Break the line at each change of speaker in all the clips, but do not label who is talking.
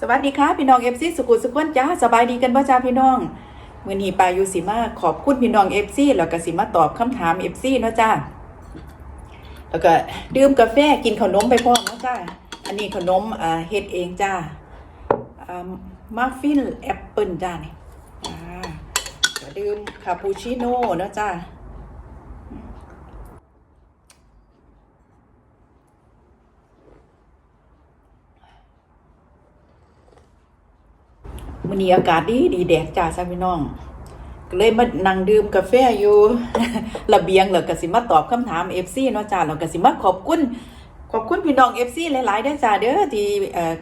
สวัสดีค่ะพี่น้องเอฟซีสุขุสุขวนจ้าสบายดีกันบ่จ้าพี่น้องมื้อนี้ปายุสิมาขอบคุณพี่น้องเอฟซีแล้วก็สิมาตอบคำถามเอฟซีเนาะจ้าแล้วก็ดื่มกาแฟกินขนมไปพร้อมเนาะจ้าอันนี้ขนมอ่าเฮ็ดเองจ้าอ่ามัฟฟินแอปเปิลจ้านี่อ่าก็ดื่มคาปูชิโน่เนาะจ้า นี้อากาศดีดีแดดจ้าซะพี่น้องเลยมานั่งดื่มกาแฟอยู่ ระเบียงแล้วก็สิมาตอบคำถาม FC เนาะจ้าแล้วก็สิมาขอบคุณขอบคุณพี่น้อง FC หลายๆเด้อจ้าเด้อที่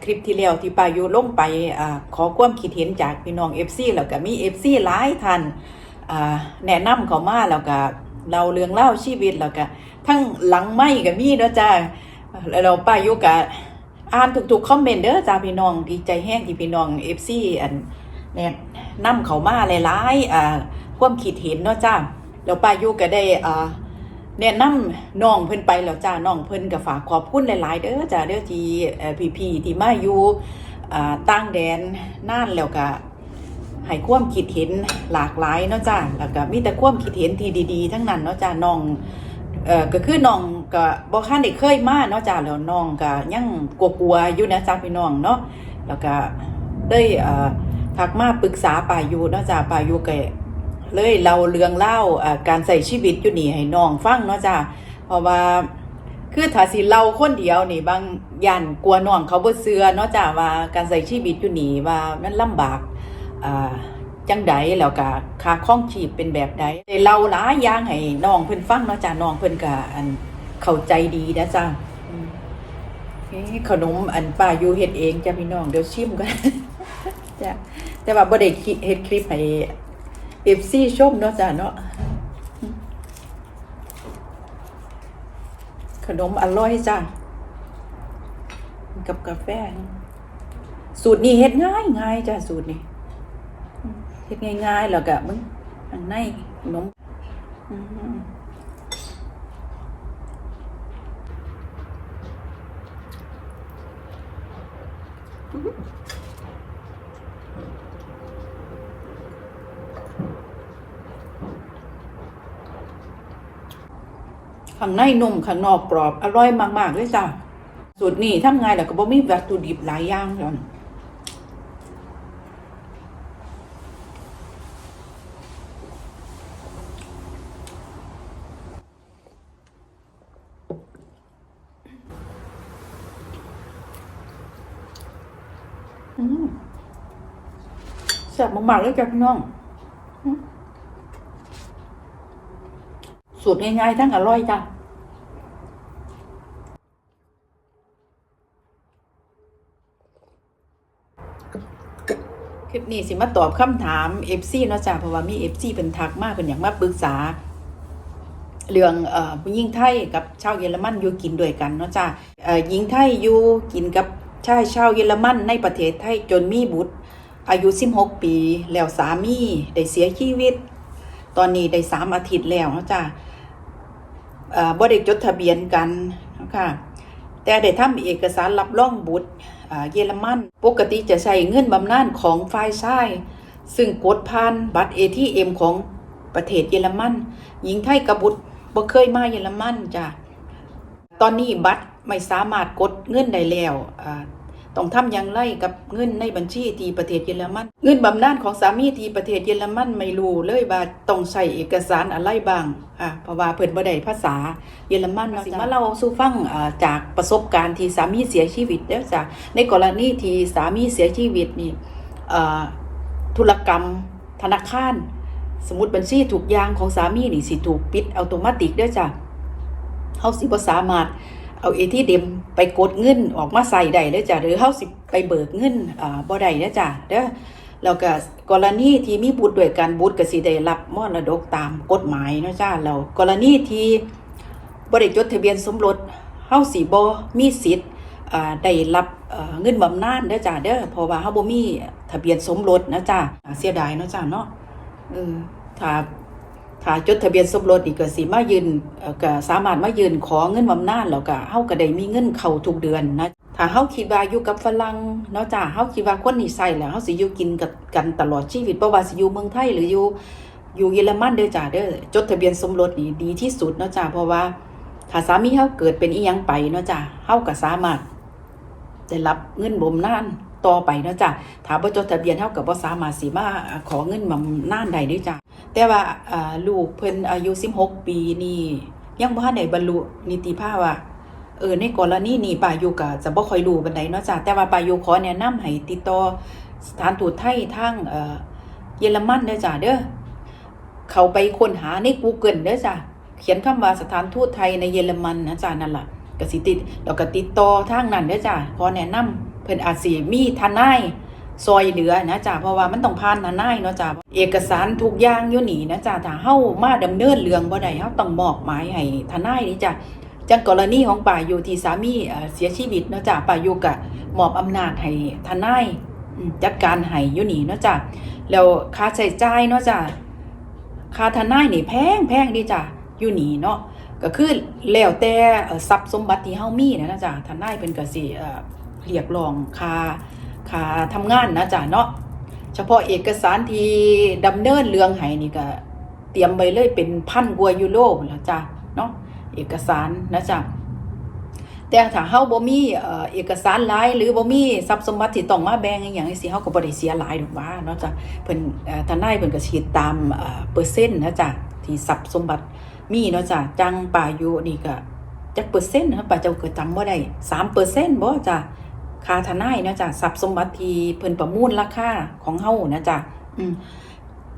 คลิปที่แล้วที่ปายูลงไปอขอความคิดเห็นจากพี่น้อง FC แล้วก็มี FC หลายท่านแนะนำเขามาแล้วก็เราเรื่องเล่าชีวิตแล้วก็ทั้งหลังไม้ก็มีเนาะจ้าแล้วเราปายูก็ อ่านทุกๆคอมเมนต์เด้อจ้าพี่น้องดีใจแห้งที่พี่น้องเอฟซีอันเนี่ยนำเขามาหลายๆอ่าความคิดเห็นเนาะจ้าแล้วป้ายุก็ได้อ่าแนะนำน้องเพิ่นไปแล้วจ้าน้องเพิ่นก็ฝากขอบคุณหลาย ๆ เด้อจ้าเด้อทีเอ่อพี่ๆที่มาอยู่อ่าต่างแดนน่านแล้วก็ให้ความคิดเห็นหลากหลายเนาะจ้าแล้วก็มีแต่ความคิดเห็นที่ดี ๆ ทั้งนั้นเนาะจ้าน้อง เอ่อก็คือน้องก็บ่คันได้เคยมาเนาะจ้าแล้วน้องก็ยังกลัวๆอยู่นะจ้าพี่น้องเนาะแล้วก็ได้เอ่อทักมาปรึกษาป่าอยู่เนาะจ้าป่าอยู่ก็เลยเล่าเรื่องเล่าเอ่อการใส่ชีวิตอยู่นี่ให้น้องฟังเนาะจ้าเพราะว่าคือถ้าสิเล่าคนเดียวนี่บางย่านกลัวน้องเขาบ่เชื่อเนาะจ้าว่าการใส่ชีวิตอยู่นี่ว่ามันลำบากอ่า จังใดแล้วก็ค่าข้องชีพเป็นแบบใดได้เล่าหลายอย่างให้น้องเพิ่นฟังเนาะจ้ะน้องเพิ่นก็อันเข้าใจดีนะจ้ะขนมอันป้าอยู่เฮ็ดเองจ้ะพี่น้องเดี๋ยวชิมกันจ้ะแต่ว่าบ่ได้คิดเฮ็ดคลิปให้ FC ชมเนาะจ้ะเนาะขนมอร่อยจ้ะกับกาแฟ สูตรนี้เฮ็ดง่ายง่ายจ้ะสูตรนี้ เฮ็ดง่ายๆแล้วก็มึงข้างในขนมข้างในนุ่มข้างนอกกรอบ อร่อยมาก ๆ เลยจ้ะสูตรนี้ทำไงแล้วก็บ่มีวัตถุดิบหลายอย่างจ้ะ แซ่บมากๆเลยจ้ะพี่น้องสูตรง่ายๆทั้งอร่อยจ้ะคลิปนี้สิมาตอบคำถาม FC เนาะจ้ะเพราะว่ามี FC เป็นทักมากเป็นอย่างมาปรึกษา เรื่องเอ่อหญิงไทยกับชาวเยอรมันอยู่กินด้วยกันเนาะจ้ะเอ่อหญิงไทยอยู่กินกับ ชายชาวเยอรมันในประเทศไทยจนมีบุตร อายุ 16 ปี แล้วสามีได้เสียชีวิต ตอนนี้ได้สามอาทิตย์แล้วนะจ้ะเอ่อบ่ได้จดทะเบียนกันนะค่ะแต่ได้ทำเอกสารรับรองบุตรเยอรมัน ปกติจะใช้เงินบำนาญของฝ่ายชาย ซึ่งกดผ่านบัตร ATM ของประเทศเยอรมัน หญิงไทยกับบุตรบ่เคยมาเยอรมันจ้ะตอนนี้บัตร ไม่สามารถกดเงินได้แล้วอ่าต้องทำอย่างไรกับเงินในบัญชีที่ประเทศเยอรมัน เงินบำนาญของสามีที่ประเทศเยอรมันไม่รู้เลยว่าต้องใช้เอกสารอะไรบ้างอะเพราะว่าเพิ่นบ่ได้ภาษาเยอรมันเนาะสิมาเล่าสู่ฟังอ่าจากประสบการณ์ที่สามีเสียชีวิตเด้อจ้ะในกรณีที่สามีเสียชีวิตนี่อ่าธุรกรรมธนาคาร สมมุติบัญชีถูกอยางของสามีนี่สิถูกปิดอัตโนมัติเด้อจ้ะเฮาสิบ่สามารถ เอาเอทีเดมไปกดเงินออกมาใส่ได้เด้อจ้ะหรือเฮาสิไปเบิกเงินอ่าบ่ได้เด้อจ้ะเด้อแล้วก็กรณีที่มีบุตรด้วยกันบุตรก็สิได้รับมรดกตามกฎหมายเนาะจ้ะแล้วกรณีที่บ่ได้จดทะเบียนสมรสเฮาสิบ่มีสิทธิ์อ่าได้รับเอ่อเงินบำนาญเด้อจ้ะเด้อเพราะว่าเฮาบ่มีทะเบียนสมรสนะจ้ะอ่าเสียดายเนาะจ้ะเนาะเออถ้า ถ้าถ้าจดทะเบียนสมรสนี่ก็สิมายืนก็สามารถมายืนขอเงินบำนาญแล้วก็เฮาก็ได้มีเงินเข้าทุกเดือนนะถ้าเฮาคิดว่าอยู่กับฝรั่งเนาะจ้าเฮาคิดว่าคนนี้ใส่แล้วเฮาสิอยู่กินกับกันตลอดชีวิตบ่ว่าสิอยู่เมืองไทยหรืออยู่อยู่เยอรมันเด้อจ้าเด้อจดทะเบียนสมรสนี่ดีที่สุดเนาะจ้าเพราะว่าถ้าสามีเฮาเกิดเป็นอีหยังไปเนาะจ้าเฮาก็สามารถได้รับเงินบำนาญ ต่อไปเนาะจ้ะถ้าบ่จดทะเบียนเฮาก็บ่สามารถสิมาขอเงินบำนาญได้เด้อจ้ะแต่ว่าลูกเพิ่นอายุ 16 ปีนี่ยังบ่ทันได้บรรลุนิติภาวะเออในกรณีนี้ป้าอยู่ก็จะบ่ค่อยรู้ปานใดเนาะจ้ะแต่ว่าป้าอยู่ขอแนะนำให้ติดต่อสถานทูตไทยทางเยอรมันเด้อจ้ะเด้อเขาไปค้นหาใน Google เด้อจ้ะเขียนคำว่าสถานทูตไทยในเยอรมันนะจ้ะนั่นล่ะก็สิติดแล้วก็ติดต่อทางนั้นเด้อจ้ะขอแนะนำ เพิ่นอาจสิมีทนายซอยเหลือนะจ้ะเพราะว่ามันต้องผ่านทนายเนาะจ้ะเอกสารทุกอย่างอยู่นี่นะจ้ะถ้าเฮามาดำเนินเรื่องบ่ได้เฮาต้องมอบหมายให้ทนายนี่จ้ะจังกรณีของป่าอยู่ที่สามีเสียชีวิตเนาะจ้ะป่าอยู่ก็มอบอำนาจให้ทนายจัดการให้อยู่นี่เนาะจ้ะแล้วค่าใช้จ่ายเนาะจ้ะค่าทนายนี่แพงแพงดีจ้ะอยู่นี่เนาะก็คือแล้วแต่ทรัพย์สมบัติที่เฮามีนะนะจ๊ะทนายเป็นก็สิ เรียกร้องค่าค่าทำงานนะจ๊ะเนาะเฉพาะเอกสารที่ดำเนินเรื่องให้นี่ก็ เตรียมไว้เลยเป็นพันกว่ายูโรแล้วจ้ะเนาะเอกสารนะจ๊ะแต่ถ้าเฮาบ่มีเอกสารหลายหรือบ่มีทรัพย์สมบัติที่ต้องมาแบ่งอย่างจังซี่เฮาก็บ่ได้เสียหลายดอกว่าเนาะจ้ะเพิ่นทนายเพิ่นก็สิตามเปอร์เซ็นต์นะจ๊ะที่ทรัพย์สมบัติมีเนาะจ้ะจังป่าอยู่นี่ก็จักเปอร์เซ็นต์นะป่าเจ้าก็จำบ่ได้สามเปอร์เซ็นต์บ่จ้ะ ค่าทนายเนาะจ้ะทรัพย์สมบัติที่เพิ่นประมูลราคาของเฮานะจ้ะอืม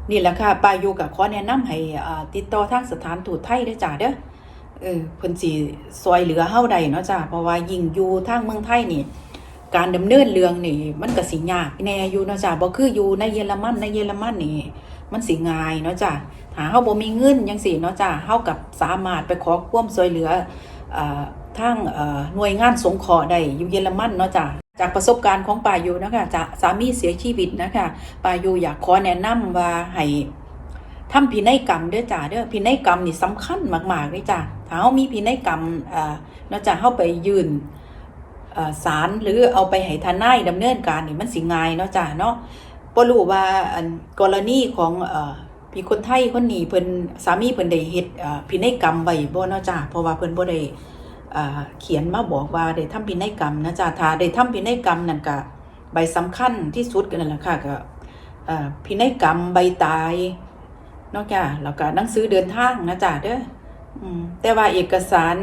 นี่แหละค่ะปายู่ก็ขอแนะนำให้อ่าติดต่อทางสถานทูตไทยเด้จ้ะเด้อเออเพิ่นสิซอยเหลือเฮาได้เนาะจ้ะเพราะว่ายิ่งอยู่ทางเมืองไทยนี่ การดำเนินเรื่องนี่ มันก็สิยากแน่อยู่เนาะจ้ะบ่คืออยู่ในเยอรมันในเยอรมันนี่ มันสิง่ายเนาะจ้ะถ้าเฮาบ่มีเงินจังซี่เนาะจ้ะเฮากับสามารถไปขอความช่วยเหลืออ่อ ทางหน่วยงานสงเคราะห์ได้อยู่เยอรมันเนาะจ้ะจากประสบการณ์ของป่าอยู่นะคะจะสามีเสียชีวิตนะคะป่าอยู่อยากขอแนะนำว่าให้ทำพินัยกรรมเด้อจ้ะเด้อพินัยกรรมนี่สำคัญมากๆเลยจ้ะถ้าเฮามีพินัยกรรมเอ่อเนาะจ้ะเฮาไปยื่นศาลหรือเอาไปให้ทนายดำเนินการนี่มันสิง่ายเนาะจ้ะเนาะบ่รู้ว่ากรณีของพี่คนไทยคนนี้เพิ่นสามีเพิ่นได้เฮ็ดพินัยกรรมไว้บ่เนาะจ้าเพราะว่าเพิ่นบ่ได้ เขียนมาบอกว่าได้ทำพินัยกรรมนะจ้าถ้าได้ทำพินัยกรรมนั่นก็ใบสำคัญที่สุดก็นั่นแหละค่ะก็พินัยกรรมใบตายนาะจ้าแล้วก็หนังสือเดินทางนะจ้าเด้อแต่ว่าเอกสาร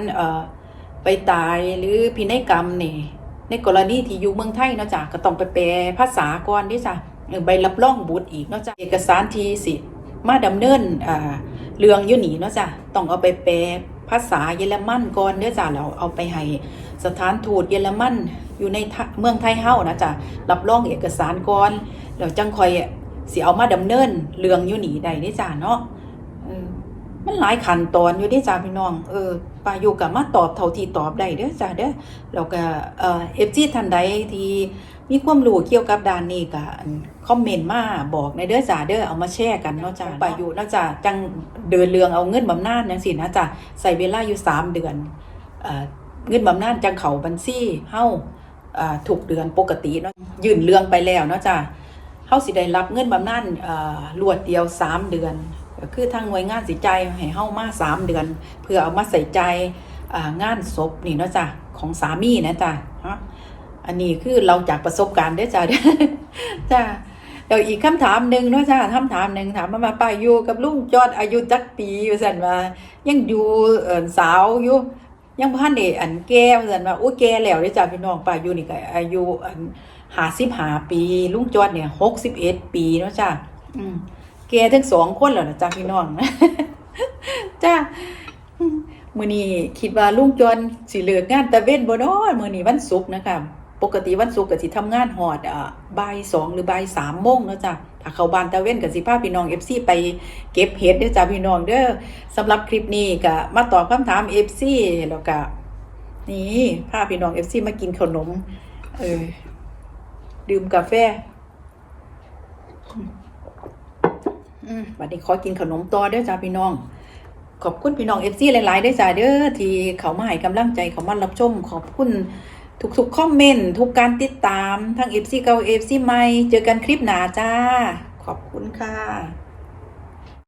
ใบตายหรือพินัยกรรมนี่ในกรณีที่อยู่เมืองไทยนะจ้ะก็ต้องไปแปลภาษาก่อนด้จ้ะเออใบรับรองบุตรอีกนาะจ้ะเอกสารทีสิ มาดำเนินเรื่องอยู่หนีเนาะจ้ะต้องเอาไปแปล ภาษาเยอรมันก่อนเด้อจ้ะแล้วเอาไปให้สถานทูตเยอรมันอยู่ในเมืองไทยเฮานะจ้ะรับรองเอกสารก่อนแล้วจังค่อยสิเอามาดำเนินเรื่องอยู่หนี่ได้เด้จ้ะเนาะมันหลายขั้นตอนอยู่เด้จ้ะพี่น้อง เออปาอยู่กับมาตอบเท่าที่ตอบได้เด้อจ้ะเด้อแล้วก็เอ่อฟซีท่านใดที่ มีความรู้เกี่ยวกับด้านนี้ก็อั่นคอมเมนต์มาบอกในเด้อจ้าเด้อเอามาแชร์กันเนาะจ้าไปอยู่เนาะจ้าจังเดินเรื่องเอาเงินบำนาญจังซี่นะจ้าใส่เวลาอยู่3เดือนเอ่อเงินบำนาญจังเข้าบัญชีเฮาอ่าทุกเดือนปกติเนาะยื่นเรื่องไปแล้วเนาะจ้าเฮาสิได้รับเงินบำนาญเอ่อรวดเดียว3เดือนก็คือทางหน่วยงานสิจ่ายให้เฮามา3เดือน เพื่อเอามาใส่ใจายอ่างานศพนี่เนาะจ้ะของสามีนะจ้ะฮะ อันนี้คือเราจากประสบการณ์เด้จ้ะจ้ะเดี๋ยวอีกคำถามหนึ่งเนาะจ้ะคำถามหนึ่งถามมามาป้าอยู่กับลุงจอดอายุจักปีว่าสันว่า ยังอยู่เอ่อสาวอยู่ยังพันเดอันแก่ว่าสันว่าโอ้แก่แล้วเด้จ้ะพี่น้องป้าอยู่นี่ก็อายุอันห้าสิบห้าปี ลุงจอดเนี่ยหกสิบเอ็ดปีเนาะจ้ะอืมแก่ทั้งสองคนแล้วนะจ้ะพี่น้องจ้ะมื้อนี้คิดว่าลุงจวนสิเลิกงานตะเว้นบ่เนาะมื้อนี้วันศุกร์นะคะ ปกติวันศุกร์ก็สิทำงานฮอดอ่าบ่าย2หรือบ่าย3โมงเนาะจ้ะถ้าเข้าบ้านตะเว้นก็สิพาพี่น้อง FC ไปเก็บเห็ดเด้อจ้ะพี่น้องเด้อสำหรับคลิปนี้ก็มาตอบคำถาม FC แล้วก็นี่พาพี่น้อง FC มากินขนม เออดื่มกาแฟอืมบัดนี้ขอกินขนมต่อเด้อจ้าพี่น้อง ขอบคุณพี่น้องเอฟซีหลายๆเด้จ้าเด้อที่เขามาให้กำลังใจเขามารับชม ขอบคุณ ทุกๆคอมเมนต์ทุกการติดตามทั้งเอฟซีเก่าเอฟซีใหม่ เจอกันคลิปหนาจ้า ขอบคุณค่ะ